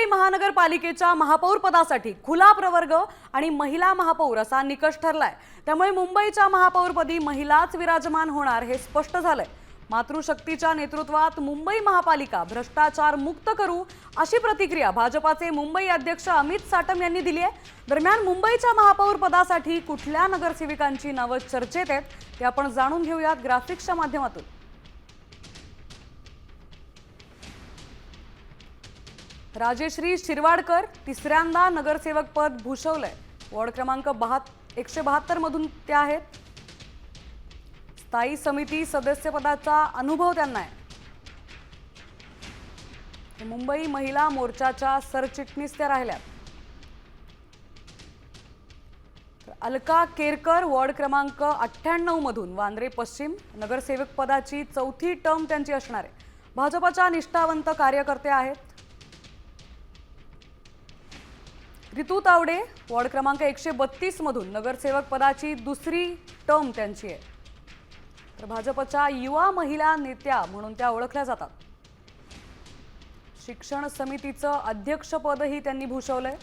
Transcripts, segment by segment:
मुंबई महानगरपालिकेच्या महापौर पदासाठी खुला प्रवर्ग आणि महिला महापौर असा निकष ठरलाय. त्यामुळे मुंबईच्या महापौरपदी महिलाच विराजमान होणार हे स्पष्ट झालंय. मातृशक्तीच्या नेतृत्वात मुंबई महापालिका भ्रष्टाचार मुक्त करू अशी प्रतिक्रिया भाजपाचे मुंबई अध्यक्ष अमित साटम यांनी दिली आहे. दरम्यान मुंबईच्या महापौर पदासाठी कुठल्या नगरसेविकांची नावं चर्चेत आहेत ते आपण जाणून घेऊयात ग्राफिक्सच्या माध्यमातून. राजेश्री शिरवाडकर तिसऱ्यांदा नगरसेवक पद भूषवलंय. वॉर्ड क्रमांक बहात एकशे बहात्तर मधून त्या आहेत. स्थायी समिती सदस्यपदाचा अनुभव त्यांना आहे. मुंबई महिला मोर्चाच्या सरचिटणीस त्या राहिल्यात. अलका केरकर वॉर्ड क्रमांक अठ्ठ्याण्णव मधून वांद्रे पश्चिम नगरसेवक पदाची चौथी टर्म त्यांची असणार आहे. भाजपाच्या निष्ठावंत कार्यकर्ते आहेत. रितू तावडे वॉर्ड क्रमांक एकशे बत्तीस मधून नगरसेवक पदाची दुसरी टर्म त्यांची आहे. तर भाजपच्या युवा महिला नेत्या म्हणून त्या ओळखल्या जातात. शिक्षण समितीचं अध्यक्षपदही त्यांनी भूषवलंय.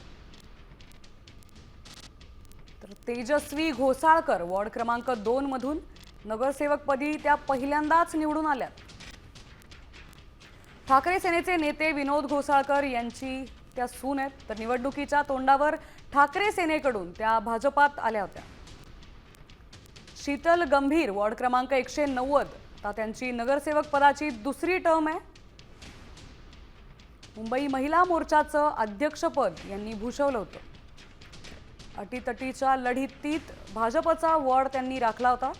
तर तेजस्वी घोसाळकर वॉर्ड क्रमांक दोन मधून नगरसेवकपदी त्या पहिल्यांदाच निवडून आल्या. ठाकरे सेनेचे नेते विनोद घोसाळकर यांची त्या सून आहेत तर निवडणुकीच्या तोंडावर ठाकरे सेनेकडून त्या भाजपात आल्या होत्या. शीतल गंभीर वॉर्ड क्रमांक एकशे नव्वद. आता त्यांची नगरसेवक पदाची दुसरी टर्म आहे. मुंबई महिला मोर्चाचं अध्यक्षपद यांनी भूषवलं होतं. अटीतटीच्या लढीतीत भाजपचा वॉर्ड त्यांनी राखला होता.